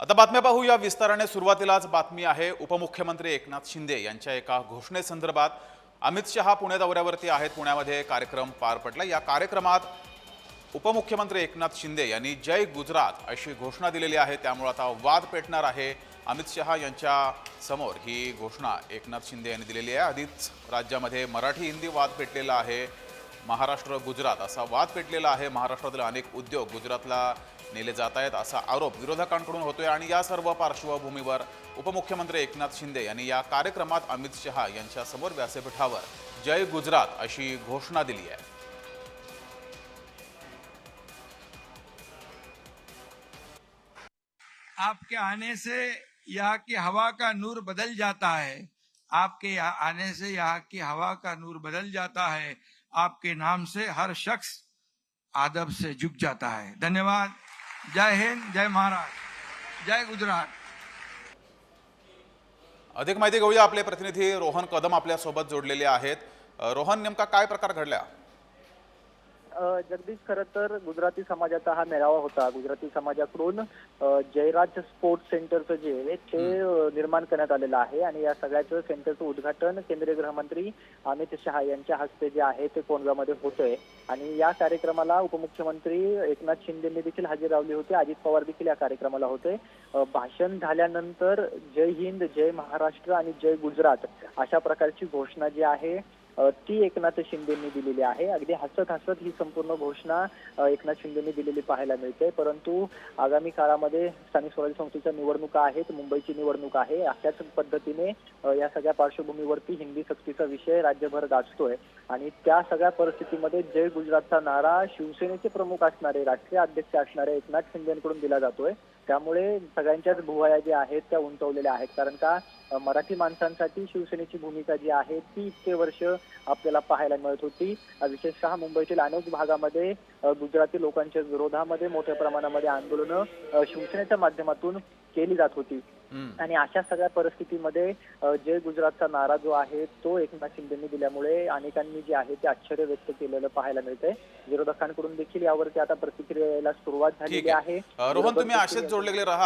आता बातम्या पाहूया. विस्ताराने सुरुवातीलाच बातमी आहे. उपमुख्यमंत्री एकनाथ शिंदे यांच्या एका घोषणेसंदर्भात अमित शहा पुणे दौऱ्यावरती आहेत. पुण्यामध्ये कार्यक्रम पार पडला. या कार्यक्रमात उपमुख्यमंत्री एकनाथ शिंदे यांनी जय गुजरात अशी घोषणा दिलेली आहे. त्यामुळे आता वाद पेटणार आहे. अमित शहा यांच्या समोर ही घोषणा एकनाथ शिंदे यांनी दिलेली आहे. आधीच राज्यामध्ये मराठी हिंदी वाद पेटलेला आहे. महाराष्ट्र गुजरात असा वाद पेटलेला आहे. महाराष्ट्रातील अनेक उद्योग गुजरातला नेले जात आहेत असा आरोप विरोधकांकडून होतोय आणि या सर्व पार्श्वभूमीवर उपमुख्यमंत्री एकनाथ शिंदे यांनी या कार्यक्रमात अमित शहा यांच्या समोर व्यासपीठावर जय गुजरात अशी घोषणा दिली आहे. आपके आने से यहाँ की हवा का नूर बदल जाता है। आपके यहाँ आने से यहाँ की हवा का नूर बदल जाता है। आपके नाम से हर शख्स आदब से झुक जाता है। धन्यवाद। जय हिंद जय महाराष्ट्र जय गुजरात। अधिक माहिती घेऊया आपले प्रतिनिधी रोहन कदम आपल्यासोबत जोडलेले आहेत. रोहन नेमका काय प्रकार घडला? जगदीश खरं तर गुजराती समाजाचा हा मेळावा होता. गुजराती समाजाकडून जयराज स्पोर्ट्स सेंटरचं जे आहे ते निर्माण करण्यात आलेलं आहे आणि या सगळ्याचं सेंटरचं उद्घाटन केंद्रीय गृहमंत्री अमित शहा यांच्या हस्ते जे आहे ते कोंडगावमध्ये होतंय. आणि या कार्यक्रमाला उपमुख्यमंत्री एकनाथ शिंदेंनी देखील हजेरी लावली होती. अजित पवार देखील या कार्यक्रमाला होते. भाषण झाल्यानंतर जय हिंद जय महाराष्ट्र आणि जय गुजरात अशा प्रकारची घोषणा जी आहे ती एकनाथ शिंदेंनी दिलेली आहे. अगदी हसत हसत ही संपूर्ण घोषणा एकनाथ शिंदेंनी दिलेली पाहायला मिळते. परंतु आगामी काळामध्ये स्थानिक स्वराज्य संस्थेच्या निवडणुका आहेत मुंबईची निवडणूक आहे. अशाच पद्धतीने या सगळ्या पार्श्वभूमीवरती हिंदी सक्तीचा विषय राज्यभर गाजतोय. आणि त्या सगळ्या परिस्थितीमध्ये जय गुजरातचा नारा शिवसेनेचे प्रमुख असणारे राष्ट्रीय अध्यक्ष असणारे एकनाथ शिंदेकडून दिला जातोय. त्यामुळे सगळ्यांच्याच भुवया ज्या आहेत त्या उंचवलेल्या आहेत. कारण का मराठी माणसांसाठी शिवसेनेची भूमिका जी आहे ती इतके वर्ष आपल्याला पाहायला मिळत होती. विशेषतः मुंबईतील अनेक भागामध्ये गुजराती लोकांच्या विरोधामध्ये मोठ्या प्रमाणामध्ये आंदोलनं शिवसेनेच्या माध्यमातून केली जात होती. आणि अशा सगळ्या परिस्थितीमध्ये जय गुजरातचा नारा जो आहे तो एकनाथ शिंदेनी दिल्यामुळे अनेकांनी जे आहे ते आश्चर्य व्यक्त केलेलं पाहायला मिळतंय. विरोधकांकडून देखील यावरती आता प्रतिक्रिया यायला सुरुवात झालेली आहे. रोहन तुम्ही असेच जोडलेले राहा.